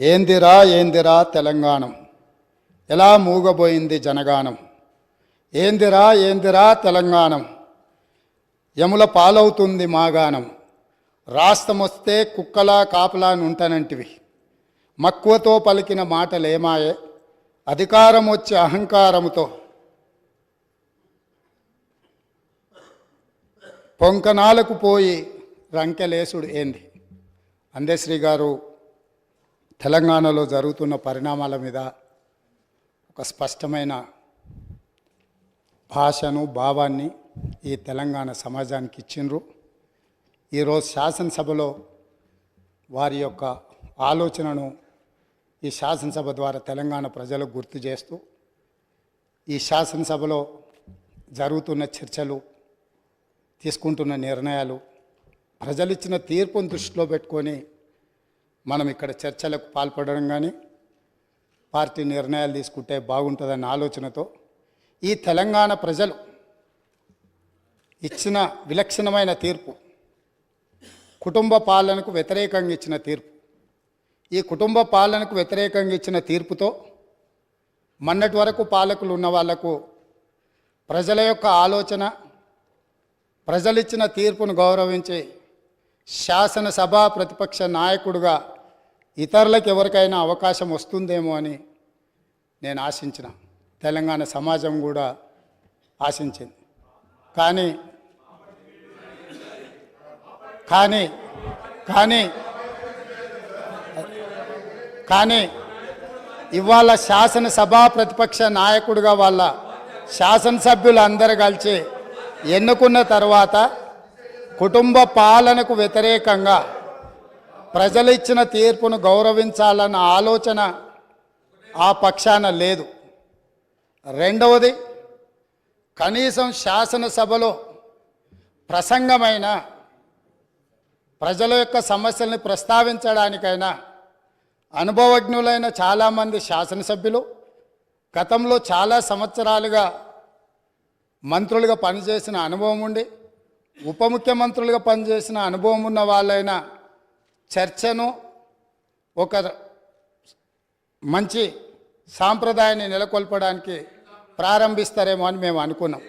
ఏందిరా ఏందిరా తెలంగాణం? ఎలా మూగబోయింది జనగానం ఏందిరా ఏందిరా తెలంగాణం? యముల పాలవుతుంది మాగానం రాష్ట్రమొస్తే కుక్కలా కాపలా నుంటనంటివి. మక్కువతో పలికిన మాటలేమాయే? అధికారం వచ్చే అహంకారముతో. పొంకనాలకు పోయి రంకెలేసుడు ఏంది? అందేశ్రీ గారు తెలంగాణలో జరుగుతున్న పరిణామాల మీద ఒక స్పష్టమైన భాషను భావాన్ని ఈ తెలంగాణ సమాజానికి ఇచ్చిండ్రు. ఈరోజు శాసనసభలో వారి యొక్క ఆలోచనను ఈ శాసనసభ ద్వారా తెలంగాణ ప్రజలకు గుర్తు చేస్తూ ఈ శాసనసభలో జరుగుతున్న చర్చలు తీసుకుంటున్న నిర్ణయాలు ప్రజలు ఇచ్చిన తీర్పును దృష్టిలో పెట్టుకొని మనం ఇక్కడ చర్చలకు పాల్పడడం కానీ పార్టీ నిర్ణయాలు తీసుకుంటే బాగుంటుందన్న ఆలోచనతో ఈ తెలంగాణ ప్రజలు ఇచ్చిన విలక్షణమైన తీర్పు కుటుంబ పాలనకు వ్యతిరేకంగా ఇచ్చిన తీర్పు. ఈ కుటుంబ పాలనకు వ్యతిరేకంగా ఇచ్చిన తీర్పుతో మొన్నటి వరకు పాలకులు ఉన్న వాళ్ళకు ప్రజల యొక్క ఆలోచన ప్రజలిచ్చిన తీర్పును గౌరవించి శాసనసభ ప్రతిపక్ష నాయకుడుగా ఇతరులకు ఎవరికైనా అవకాశం వస్తుందేమో అని నేను ఆశించిన. తెలంగాణ సమాజం కూడా ఆశించింది. కానీ కానీ కానీ కానీ ఇవాళ శాసనసభ ప్రతిపక్ష నాయకుడిగా వాళ్ళ శాసనసభ్యులు అందరు కలిసి ఎన్నుకున్న తర్వాత కుటుంబ పాలనకు వ్యతిరేకంగా ప్రజలు ఇచ్చిన తీర్పును గౌరవించాలన్న ఆలోచన ఆ పక్షాన లేదు. రెండవది కనీసం శాసనసభలో ప్రసంగమైన ప్రజల యొక్క సమస్యల్ని ప్రస్తావించడానికైనా అనుభవజ్ఞులైన చాలామంది శాసనసభ్యులు గతంలో చాలా సంవత్సరాలుగా మంత్రులుగా పనిచేసిన అనుభవం ఉండి ఉప ముఖ్యమంత్రులుగా పనిచేసిన అనుభవం ఉన్న వాళ్ళైన చర్చను ఒక మంచి సాంప్రదాయాన్ని నెలకొల్పడానికి ప్రారంభిస్తారేమో అని మేము అనుకున్నాం.